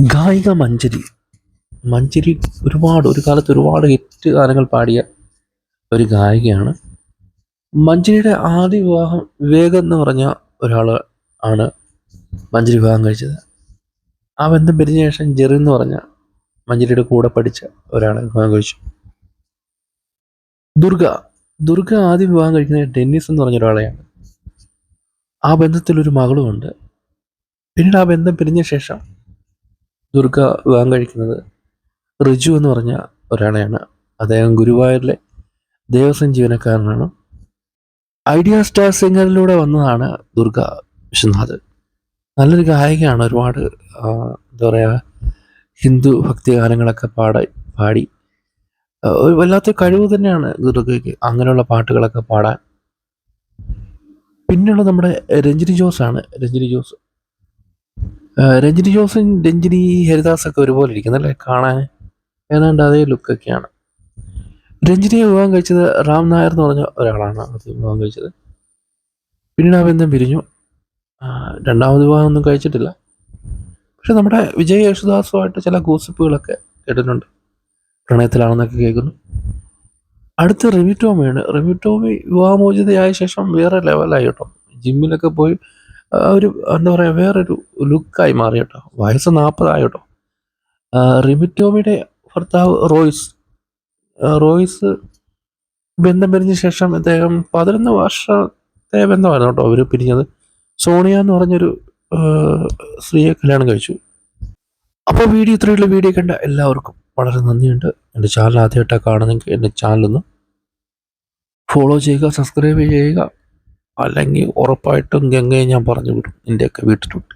ഗായിക മഞ്ജരി. മഞ്ജരി ഒരുപാട് ഒരു കാലത്ത് ഒരുപാട് ഹിറ്റ് ഗാനങ്ങൾ പാടിയ ഒരു ഗായികയാണ്. മഞ്ജരിയുടെ ആദ്യ വിവാഹം വിവേകം എന്ന് പറഞ്ഞ ഒരാൾ ആണ് മഞ്ജരി വിവാഹം കഴിച്ചത്. ആ ബന്ധം പിരിഞ്ഞ ശേഷം ജെറി എന്ന് പറഞ്ഞ മഞ്ജരിയുടെ കൂടെ പഠിച്ച ഒരാളെ വിവാഹം കഴിച്ചു. ദുർഗ. ദുർഗ ആദ്യം വിവാഹം കഴിക്കുന്നത് ഡെന്നിസ് എന്ന് പറഞ്ഞ ഒരാളെയാണ്. ആ ബന്ധത്തിൽ ഒരു മകളുമുണ്ട് പിന്നീട് ആ ബന്ധം പിരിഞ്ഞ ശേഷം ദുർഗ വിവാഹം കഴിക്കുന്നത് റിജു എന്ന് പറഞ്ഞ ഒരാളെയാണ്. അദ്ദേഹം ഗുരുവായൂരിലെ ദേവസ്വം ജീവനക്കാരനാണ്. ഐഡിയ സ്റ്റാർ സിംഗറിലൂടെ വന്നതാണ് ദുർഗ വിശ്വനാഥ്. നല്ലൊരു ഗായികയാണ്. ഒരുപാട് എന്താ പറയുക ഹിന്ദു ഭക്തി ഗാനങ്ങളൊക്കെ പാട പാടി. ഒരു വല്ലാത്ത കഴിവ് തന്നെയാണ് ദുർഗയ്ക്ക് അങ്ങനെയുള്ള പാട്ടുകളൊക്കെ പാടാൻ. പിന്നെയുള്ള നമ്മുടെ രഞ്ജിനി ജോസ് ആണ് രഞ്ജിനി ജോസ് രഞ്ജിനി ജോസും രഞ്ജിനി ഹരിദാസ് ഒക്കെ ഒരുപോലെ ഇരിക്കുന്നല്ലേ കാണാൻ. ഏതാണ്ട് അതേ ലുക്കൊക്കെയാണ്. രഞ്ജിനിയെ വിവാഹം കഴിച്ചത് റാം നായർ എന്ന് പറഞ്ഞ ഒരാളാണ് അത് വിവാഹം കഴിച്ചത്. പിന്നീട് ആ ബന്ധം പിരിഞ്ഞു. രണ്ടാമത് വിവാഹം ഒന്നും കഴിച്ചിട്ടില്ല. പക്ഷെ നമ്മുടെ വിജയ് യേശുദാസുമായിട്ട് ചില ഗോസിപ്പുകളൊക്കെ കേട്ടിട്ടുണ്ട്. പ്രണയത്തിലാണെന്നൊക്കെ കേൾക്കുന്നു. അടുത്ത റിമിറ്റോമിയാണ് റിമിറ്റോമി വിവാഹമോചിതയായ ശേഷം വേറെ ലെവലായി കേട്ടോ. ജിമ്മിലൊക്കെ പോയി ഒരു എന്താ പറയുക വേറൊരു ലുക്കായി മാറി കേട്ടോ വയസ്സ് നാൽപ്പതായി കേട്ടോ ടോമിയുടെ ഭർത്താവ് റോയ്സ്. റോയ്സ് ബന്ധം പിരിഞ്ഞ ശേഷം അദ്ദേഹം പതിനൊന്ന് വർഷത്തെ ബന്ധമായിരുന്നു കേട്ടോ അവർ പിരിഞ്ഞത്. സോണിയ എന്ന് പറഞ്ഞൊരു സ്ത്രീയെ കല്യാണം കഴിച്ചു. അപ്പോൾ വീഡിയോ ഇത്രയുള്ള. വീഡിയോ കണ്ട എല്ലാവർക്കും വളരെ നന്ദിയുണ്ട്. എന്റെ ചാനൽ ആദ്യമായിട്ടാണ് കാണുന്നെങ്കിൽ എന്റെ ചാനലൊന്ന് ഫോളോ ചെയ്യുക സബ്സ്ക്രൈബ് ചെയ്യുക. അല്ലെങ്കിൽ ഉറപ്പായിട്ടും ഗംഗയെ ഞാൻ പറഞ്ഞു വിടും. എന്റെയൊക്കെ വീട്ടിലോട്ട്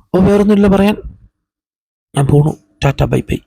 അപ്പോൾ വേറൊന്നുമില്ല പറയാൻ. ഞാൻ പോണു. Tata bye bye.